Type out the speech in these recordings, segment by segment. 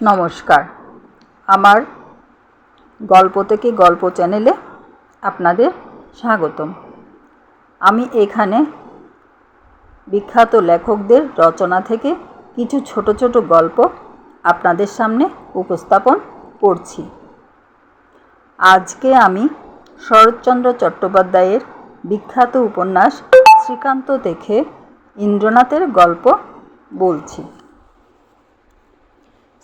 নমস্কার। আমার গল্প থেকে গল্প চ্যানেলে আপনাদের স্বাগতম। আমি এখানে বিখ্যাত লেখকদের রচনা থেকে কিছু ছোট ছোট গল্প আপনাদের সামনে উপস্থাপন করছি। আজকে আমি শরৎচন্দ্র চট্টোপাধ্যায়ের বিখ্যাত উপন্যাস শ্রীকান্ত দেখে ইন্দ্রনাথের গল্প বলছি।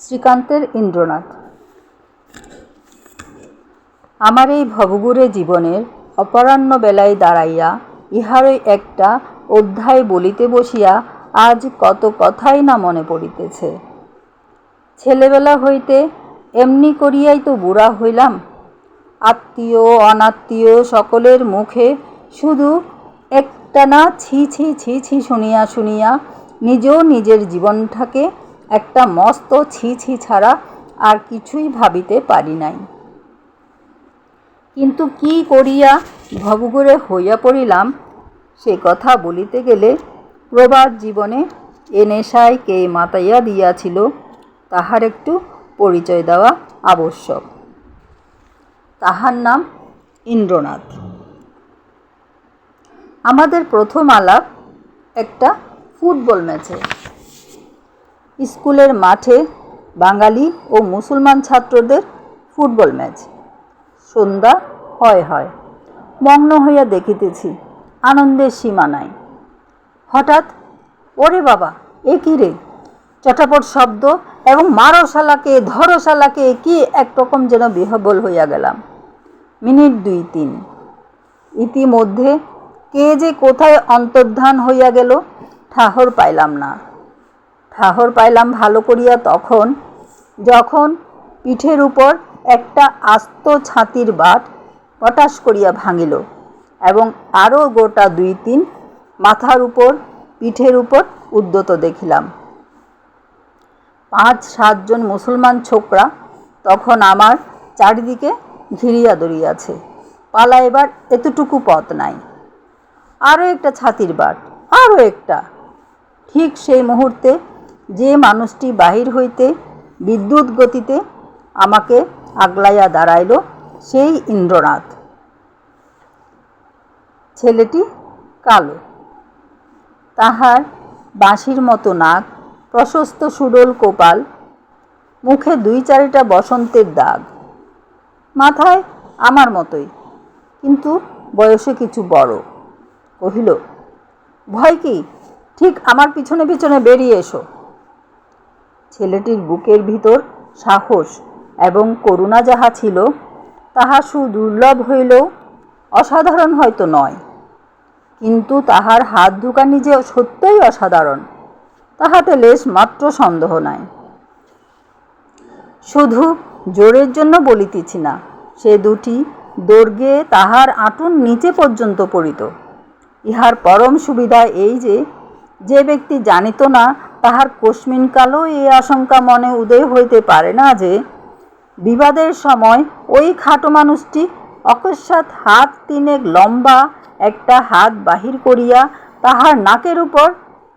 শ্রীকান্তের ইন্দ্রনাথ। আমার এই ভবগুরে জীবনের অপরাহ্ন বেলায় দাঁড়াইয়া ইহারই একটা অধ্যায় বলিতে বসিয়া আজ কত কথাই না মনে পড়িতেছে। ছেলেবেলা হইতে এমনি করিয়াই তো বুড়া হইলাম। আত্মীয়, অনাত্মীয় সকলের মুখে শুধু একটানা ছি ছি ছি ছি শুনিয়া শুনিয়া নিজেও নিজের জীবনটাকে একটা মস্ত ছি ছি ছাড়া আর কিছুই ভাবিতে পারি নাই। কিন্তু কি করিয়া ভবঘুরে হইয়া পড়িলাম, সে কথা বলিতে গেলে প্রবাদ জীবনে এ নেশায় কে মাতাইয়া দিয়াছিল, তাহার একটু পরিচয় দেওয়া আবশ্যক। তাহার নাম ইন্দ্রনাথ। আমাদের প্রথম আলাপ একটা ফুটবল ম্যাচে। স্কুলের মাঠে বাঙালি ও মুসলমান ছাত্রদের ফুটবল ম্যাচ। সন্ধ্যা হয় হয়। মগ্ন হইয়া দেখিতেছি আনন্দের সীমা নাই হঠাৎ, ওরে বাবা, এ কী রে? চটাপট শব্দ এবং মারো শালাকে ধরো শালাকে কি একরকম যেন বিহবল হইয়া গেলাম। মিনিট দুই তিন। ইতিমধ্যে কে যে কোথায় অন্তর্ধান হইয়া গেল, ঠাহর পাইলাম না। ঠাহর পাইলাম ভালো করিয়া তখন। যখন পিঠের উপর একটা আস্ত ছাতির বাট পটাশ করিয়া ভাঙিল এবং আরও গোটা দুই তিন মাথার উপর পিঠের উপর উদ্যত দেখিলাম। পাঁচ সাতজন মুসলমান ছোকরা তখন আমার চারিদিকে ঘিরিয়া দড়িয়াছে পালা এবার এতটুকু পথ নাই। আরও একটা ছাতির বাট আরও একটা। ঠিক সেই মুহূর্তে যে মানুষটি বাহির হইতে বিদ্যুৎ গতিতে আমাকে আগলাইয়া দাঁড়াইল, সেই ইন্দ্রনাথ। ছেলেটি কালো। তাহার বাঁশির মতো নাক, প্রশস্ত সুডল কোপাল, মুখে দুই চারিটা বসন্তের দাগ। মাথায় আমার মতোই, কিন্তু বয়সে কিছু বড়। কহিল, ভয় কি? ঠিক আমার পিছনে পিছনে বেরিয়ে এসো। ছেলেটির বুকের ভিতর সাহস এবং করুণা যাহা ছিল, তাহা সুদুর্লভ হইলেও অসাধারণ হয়তো নয়। কিন্তু তাহার হাত ধুকানি যে সত্যই অসাধারণ, তাহাতে লেশ মাত্র সন্দেহ নাই। শুধু জোরের জন্য বলিতেছি না, সে দুটি দৈর্ঘ্যে তাহার আঁটুন নিচে পর্যন্ত পড়িত। ইহার পরম সুবিধা এই যে যে ব্যক্তি জানিত না তাহার কস্মিনকালও এই আশঙ্কা মনে উদয় হইতে পারে না যে, বিবাদের সময় ওই খাটো মানুষটি অকস্মাৎ হাত তিনেক লম্বা একটা হাত বাহির করিয়া তাহার নাকের উপর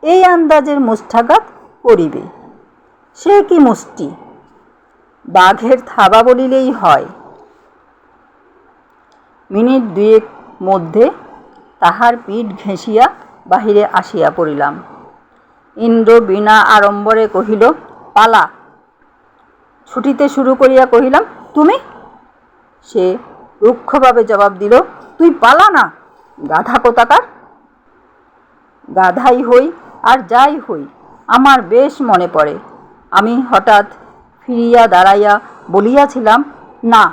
এই আন্দাজের মুষ্ঠাঘাত করিবে। সে কি মুষ্টি? বাঘের থাবা বলিলেই হয়। মিনিট দুয়েক মধ্যে তাহার পিঠ ঘেঁষিয়া বাহিরে আসিয়া পড়িলাম। ইন্দ্র বিনা আড়ম্বরে কহিল, পালা। ছুটিতে শুরু করিয়া কহিলাম, তুমি? সে রুক্ষভাবে জবাব দিল, তুই পালা না, গাধা কোথাকার? গাধাই হই আর যাই হই, আমার বেশ মনে পড়ে। আমি হঠাৎ ফিরিয়া দাঁড়াইয়া বলিয়াছিলাম, না।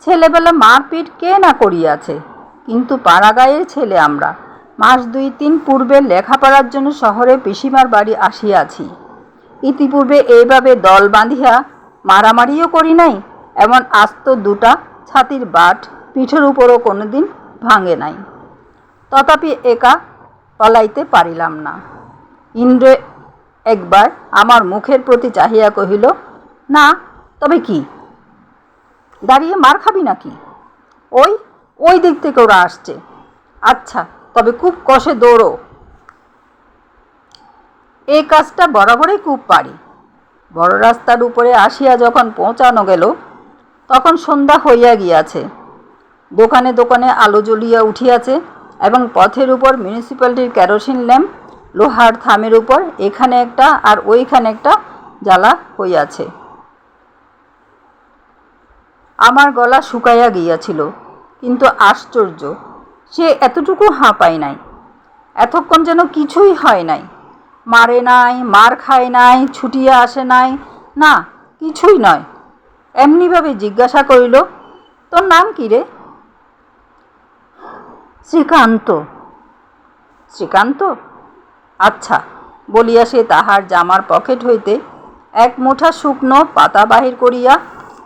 ছেলেবেলা মারপিট কে না করিয়াছে? কিন্তু পাড়াগাঁয়ের ছেলে আমরা। মাস দুই তিন পূর্বে লেখাপড়ার জন্য শহরে পিসিমার বাড়ি আসিয়াছি। ইতিপূর্বে এইভাবে দল বাঁধিয়া মারামারিও করি নাই, এমন আস্ত দুটা ছাতির বাট পিঠের উপরও কোনো দিন ভাঙে নাই। তথাপি একা পলাইতে পারিলাম না। ইন্দ্র একবার আমার মুখের প্রতি চাহিয়া কহিল, না, তবে কি? দাঁড়িয়ে মার খাবি নাকি? ওই ওই দিক থেকে ওরা আসছে। আচ্ছা তবে খুব কষে দৌড়ো। এই কাজটা বরাবরই খুব পারি। বড় রাস্তার উপরে আসিয়া যখন পৌঁছানো গেল, তখন সন্ধ্যা হইয়া গিয়াছে। দোকানে দোকানে আলো জ্বলিয়া উঠিয়াছে এবং পথের উপর মিউনিসিপ্যালিটির কেরোসিন ল্যাম্প লোহার থামের উপর এখানে একটা আর ওইখানে একটা জ্বালা হইয়াছে। আমার গলা শুকাইয়া গিয়াছিল, কিন্তু আশ্চর্য সে এতটুকু হাঁপায় নাই। এতক্ষণ যেন কিছুই হয় নাই। মারে নাই, মার খায় নাই, ছুটিয়া আসে নাই। না, কিছুই নয়। এমনিভাবে জিজ্ঞাসা করিল, তোর নাম কি রে? শ্রীকান্ত। শ্রীকান্ত? আচ্ছা। বলিয়া সে তাহার জামার পকেট হইতে এক মুঠা শুকনো পাতা বাহির করিয়া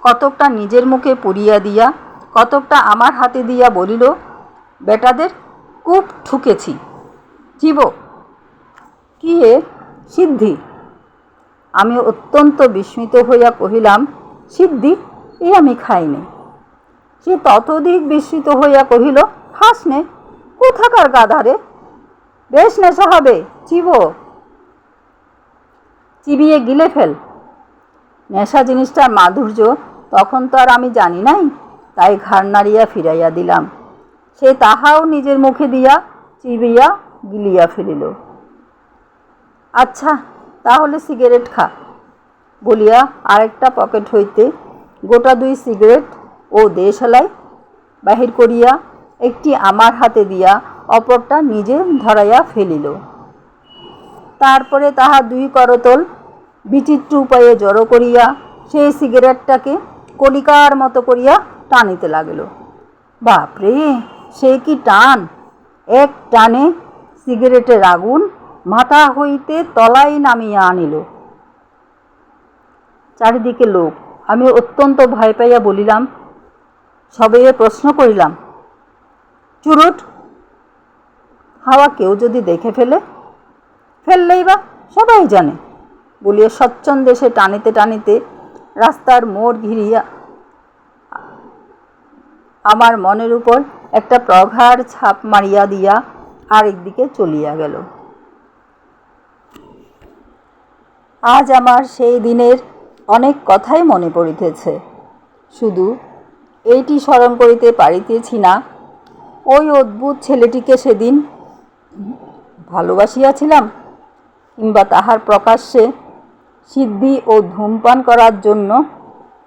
কতকটা নিজের মুখে পুড়িয়া দিয়া, কতকটা আমার হাতে দিয়া বলিল বেটাদের কূপ ঠুকেছি। জীব, কি হে সিদ্ধি? আমি অত্যন্ত বিস্মিত হইয়া কহিলাম, সিদ্ধি, এ আমি খাইনি। সে ততোধিক বিস্মিত হইয়া কহিল, খাস নে, কোথাকার গাধারে বেশ নেশা হবে চিব চিবিয়ে গিলে ফেল। নেশা জিনিসটার মাধুর্য তখন তো আর আমি জানি নাই, তাই ঘাড় নাড়িয়া ফিরাইয়া দিলাম। সে তাহাও নিজের মুখে দিয়া চিবিয়া গিলিয়া ফেলিল। আচ্ছা তাহলে সিগারেট খা। বলিয়া আরেকটা পকেট হইতে গোটা দুই সিগারেট ও দেশালাই বাহির করিয়া একটি আমার হাতে দিয়া অপরটা নিজে ধরাইয়া ফেলিল। তারপরে তাহা দুই করতল বিচিত্র উপায়ে জড়ো করিয়া সেই সিগারেটটাকে কলিকার মতো করিয়া টানিতে লাগিল। বাপরে! সে কি টান? এক টানে সিগারেটের আগুন মাথা হইতে তলাই নামিয়া আনিল। চারিদিকে লোক। আমি অত্যন্ত ভয় পাইয়া বলিলাম, সবে প্রশ্ন করিলাম। চুরুট, হাওয়া কেউ যদি দেখে ফেলে? ফেললেই বা, সবাই জানে, বলিয়া স্বচ্ছন্দে সে টানিতে টানিতে রাস্তার মোড় ঘিরিয়া আমার মনের উপর একটা প্রগাঢ় ছাপ মারিয়া দিয়া আরেক দিকে চলিয়া গেল। আজ আমার সেই দিনের অনেক কথাই মনে পড়িতেছে। শুধু এইটি স্মরণ করিতে পারিতেছি না, ওই অদ্ভুত ছেলেটিকে সেদিন ভালোবাসিয়াছিলাম কিংবা তাহার প্রকাশ্যে সিদ্ধি ও ধূমপান করার জন্য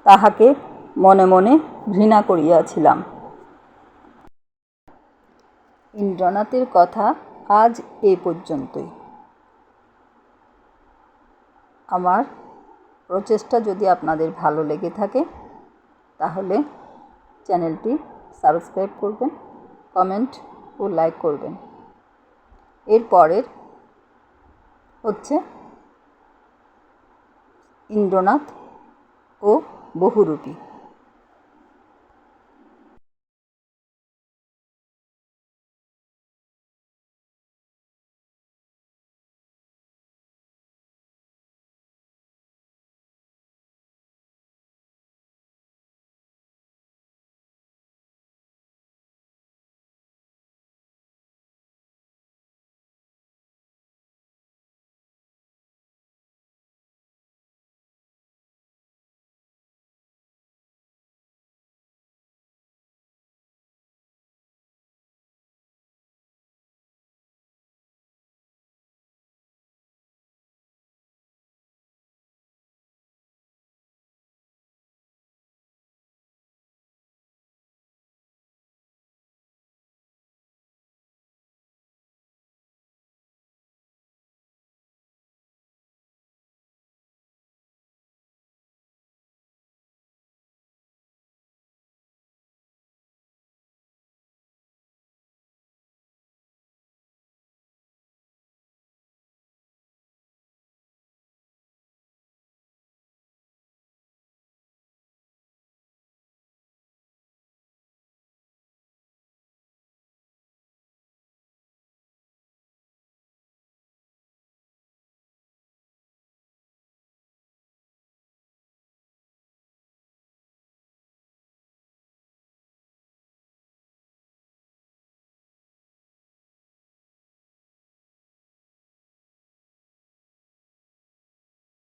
তাহাকে মনে মনে ঘৃণা করিয়াছিলাম। ইন্দ্রনাথের কথা আজ এ পর্যন্তই। আমার প্রচেষ্টা যদি আপনাদের ভালো লেগে থাকে, তাহলে চ্যানেলটি সাবস্ক্রাইব করবেন, কমেন্ট ও লাইক করবেন। এর পরের হচ্ছে ইন্দ্রনাথ ও বহুরূপী।